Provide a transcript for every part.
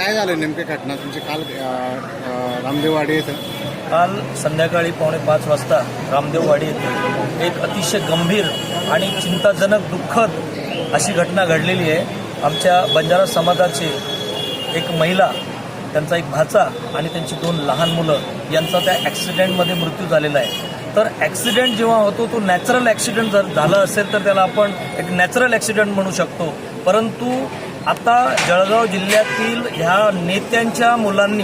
काय झालं नेमके घटना? तुमची काल रामदेववाडी येथे. काल संध्याकाळी पावणे पाच वाजता रामदेववाडी येथे एक अतिशय गंभीर आणि चिंताजनक दुःखद अशी घटना घडलेली आहे. आमच्या बंजारा समाजाची एक महिला त्यांचा एक भाचा आणि त्यांची दोन लहान मुलं यांचा त्या ॲक्सिडेंटमध्ये मृत्यू झालेला आहे. तर ॲक्सिडेंट जेव्हा होतो तो नॅचरल ॲक्सिडेंट जर झाला असेल तर त्याला आपण एक नॅचरल ॲक्सिडेंट म्हणू शकतो. परंतु आता जळगाव जिल्ह्यातील ह्या नेत्यांच्या मुलांनी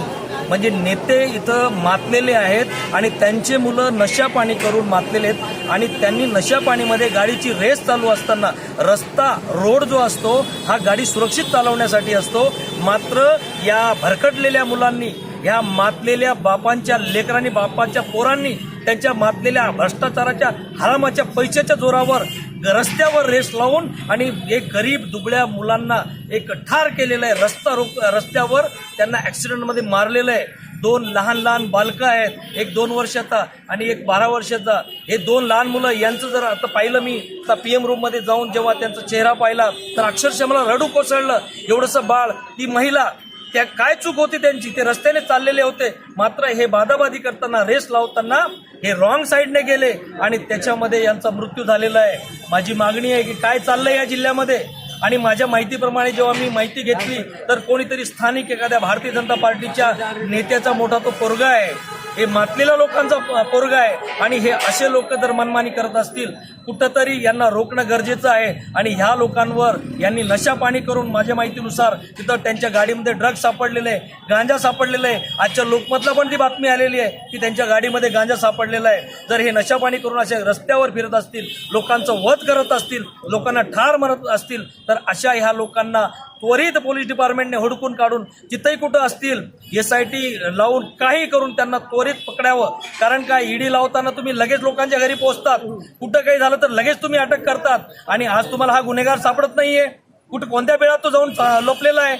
म्हणजे नेते इथं मातलेले आहेत आणि त्यांचे मुलं नशापाणी करून मातलेले आहेत आणि त्यांनी नशापाणीमध्ये गाडीची रेस चालू असताना रस्ता रोड जो असतो हा गाडी सुरक्षित चालवण्यासाठी असतो. मात्र या भरकटलेल्या मुलांनी ह्या मातलेल्या बापांच्या लेकरांनी बापांच्या पोरांनी त्यांच्या मातलेल्या भ्रष्टाचाराच्या हरामाच्या पैशाच्या जोरावर रस्त्यावर रेस लावून आणि एक गरीब दुबळ्या मुलांना एक ठार केलेलं आहे. रस्ता रोक रस्त्यावर त्यांना ॲक्सिडेंटमध्ये मारलेलं आहे. दोन लहान लहान बालकं आहेत. एक दोन वर्षाचा आणि एक बारा वर्षाचा. हे दोन लहान मुलं यांचं जर आता पाहिलं मी आता पी एम रूममध्ये जाऊन जेव्हा त्यांचा चेहरा पाहिला तर अक्षरशः मला रडू कोसळलं. एवढंसं बाळ ती महिला त्या काय चूक होती त्यांची? ते रस्त्याने चाललेले होते. मात्र हे बादाबादी करताना रेस लावताना हे रॉंग साईडने गेले आणि त्याच्यामध्ये यांचा मृत्यू झालेला आहे. माझी मागणी आहे की काय चाललंय या जिल्ह्यामध्ये? आणि माझ्या माहितीप्रमाणे जेव्हा मी माहिती घेतली तर कोणीतरी स्थानिक एखाद्या भारतीय जनता पार्टीच्या नेत्याचा मोठा तो पोरगा आहे. हे मातलेल्या लोकांचा पोरगा आहे. आणि हे असे लोक जर मनमानी करत असतील कुठंतरी यांना रोखणं गरजेचं आहे. आणि ह्या लोकांवर यांनी नशापाणी करून माझ्या माहितीनुसार तिथं त्यांच्या गाडीमध्ये ड्रग्ज सापडलेले आहे. गांजा सापडलेलं आहे. आजच्या लोकमतला पण ती बातमी आलेली आहे की त्यांच्या गाडीमध्ये गांजा सापडलेला आहे. जर हे नशापाणी करून असे रस्त्यावर फिरत असतील लोकांचं वध करत असतील लोकांना ठार मारत असतील तर अशा ह्या लोकांना त्वरित पोलीस डिपार्टमेंटने हुडकून काढून जिथंही कुठं असतील एस आय टी लावून काही करून त्यांना त्वरित पकडावं. कारण काय ईडी लावताना तुम्ही लगेच लोकांच्या घरी पोहोचतात. कुठं काही झालं तर लगेच तुम्ही अटक करतात. आणि आज तुम्हाला हा गुन्हेगार सापडत नाहीये. कुठं कोणत्या वेळात तो जाऊन लोपलेला आहे?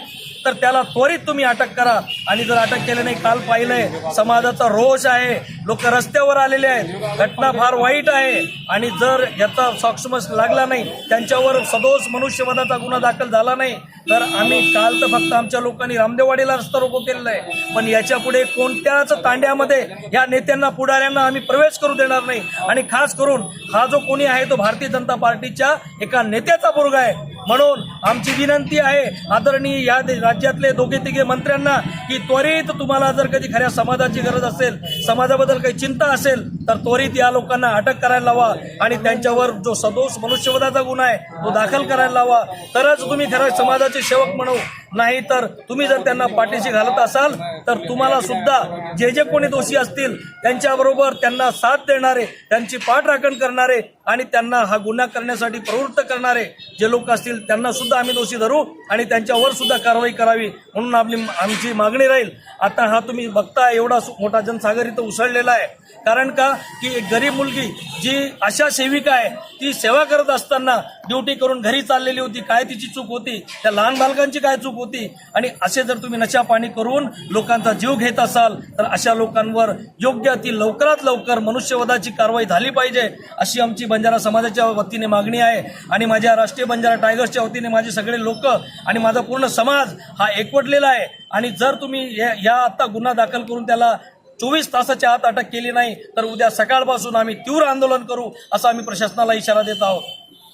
तर त्याला त्वरित तुम्ही अटक करा. आणि जर अटक केली नाही काल पाहिलंय समाजाचा रोष आहे लोक रस्त्यावर आलेले आहेत घटना फार वाईट आहे. आणि जर याचा सक्षमस लागला नाही त्यांच्यावर सदोष मनुष्यवधाचा गुन्हा दाखल झाला नाही तर आम्ही काल तर फक्त आमच्या लोकांनी रामदेवाडीला रस्ता रोको केलेला आहे. पण याच्यापुढे कोणत्याच तांड्यामध्ये या नेत्यांना पुढाऱ्यांना आम्ही प्रवेश करू देणार नाही. आणि खास करून हा जो कोणी आहे तो भारतीय जनता पार्टीच्या एका नेत्याचा मुलगा आहे. म्हणून आमची विनंती आहे आदरणीय या राज्यातले दोघे तिघे मंत्र्यांना की त्वरित तुम्हाला जर कधी खऱ्या समाजाची गरज असेल समाजाबद्दल काही चिंता असेल तर त्वरित या लोकांना अटक करायला लावा आणि त्यांच्यावर जो सदोष मनुष्यवधाचा गुन्हा आहे तो दाखल करायला लावा. तरच तुम्ही खऱ्या समाजाचे सेवक म्हणू. नाही तर तुम्ही जर त्यांना पाठीशी घालत असाल तर तुम्हाला सुद्धा जे जे कोणी दोषी असतील त्यांच्याबरोबर त्यांना साथ देणारे त्यांची पाठराखण करणारे आणि त्यांना हा गुन्हा करण्यासाठी प्रवृत्त करणारे जे लोक असतील त्यांना सुद्धा आम्ही दोषी धरू आणि त्यांच्यावर सुद्धा कारवाई करावी म्हणून आपली आमची मागणी राहील. आता हा तुम्ही बघता एवढा मोठा जनसागर इथं उसळलेला आहे. कारण का? की एक गरीब मुलगी जी अशा सेविका आहे ती सेवा करत असताना ड्युटी करून घरी चाललेली होती काय तिची चूक होती? त्या लहान बालकांची काय चूक होती? आणि असे जर तुम्ही नशा पाणी करून लोकांचा जीव घेत असाल तर अशा लोकांवर योग्य ती लवकरात लवकर मनुष्यवधाची कारवाई झाली पाहिजे अशी आमची बंजारा समाजाच्या वतीने मागणी आहे आणि माझ्या राष्ट्रीय बंजारा टायगर्सच्या वतीने माझे सगळे लोक आणि माझा पूर्ण समाज हा एकवटलेला आहे. आणि जर तुम्ही या या आता गुन्हा दाखल करून त्याला चोवीस तासाच्या आत अटक केली नाही तर उद्या सकाळपासून आम्ही तीव्र आंदोलन करू असा आम्ही प्रशासनाला इशारा देत आहोत.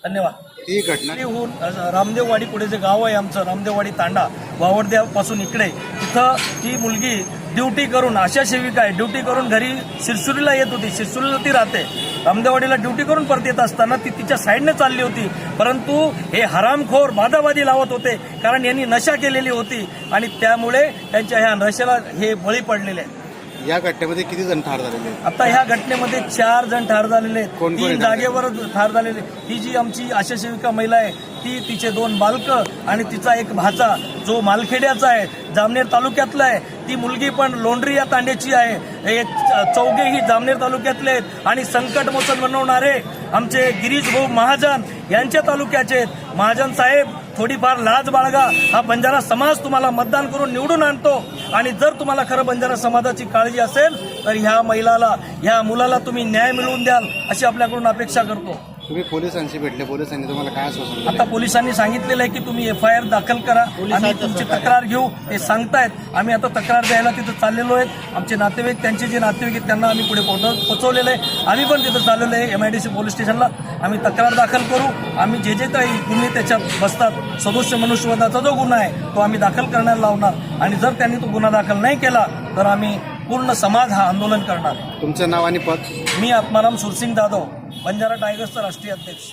धन्यवाद. ही घटना होऊन रामदेववाडी पुढे जे गाव आहे आमचं रामदेववाडी तांडा वावरद्यापासून इकडे तिथं ती मुलगी ड्युटी करून आशा सेविका आहे ड्युटी करून घरी शिरसुरीला येत होती. शिरसुरीला ती राहते. अमदेवाडीला ड्युटी करून परत येत असताना ती तिच्या साईडने चालली होती. परंतु हे हरामखोर बादाबादी लावत होते कारण यांनी नशा केलेली होती आणि त्यामुळे त्यांच्या ह्या नशेला हे बळी पडलेले आहेत. या घटनेमध्ये किती जण ठार झालेले आहेत? आता ह्या घटनेमध्ये चार जण ठार झालेले आहेत. कोण तीन आहे? जागेवरच ठार झालेले ही जी आमची आशा सेविका महिला आहे ती तिचे दोन बालक आणि तिचा एक भाचा जो मालखेड्याचा आहे जामनेर तालुक्यातला आहे. ती मुलगी पण लोंढरी या तांड्याची आहे. हे चौघे ही जामनेर तालुक्यातले आहेत आणि संकट मोचन बनवणारे आमचे गिरीश भाऊ महाजन यांच्या तालुक्याचे आहेत. महाजन साहेब थोडीफार लाज बाळगा. हा बंजारा समाज तुम्हाला मतदान करून निवडून आणतो. आणि जर तुम्हाला खरं बंजारा समाजाची काळजी असेल तर ह्या महिलाला ह्या मुलाला तुम्ही न्याय मिळवून द्याल अशी आपल्याकडून अपेक्षा करतो. तुम्ही पोलिसांशी भेटले. पोलिसांनी तुम्हाला काय आश्वासन आता पोलिसांनी सांगितलेलं आहे की तुम्ही एफ आय आर दाखल करा. आम्ही तुमची तक्रार घेऊ. ते सांगतायत. आम्ही आता तक्रार द्यायला तिथं चाललेलो आहेत. आमचे नातेवाईक त्यांचे जे नातेवाईक आहेत त्यांना आम्ही पुढे पोहोच पोहोचवलेलं आहे. आम्ही पण तिथं चाललेलो आहे M I D C police स्टेशनला. आम्ही तक्रार दाखल करू. आम्ही जे जे काही गुन्हे त्याच्यात बसतात सदोष मनुष्यवधाचा जो गुन्हा आहे तो आम्ही दाखल करण्याला लावणार. आणि जर त्यांनी तो गुन्हा दाखल नाही केला तर आम्ही पूर्ण समाज हा आंदोलन करणार. तुमचं नाव आणि पद? मी आत्माराम सुरसिंग जाधव. बंजारा टायगर्सचा राष्ट्रीय अध्यक्ष.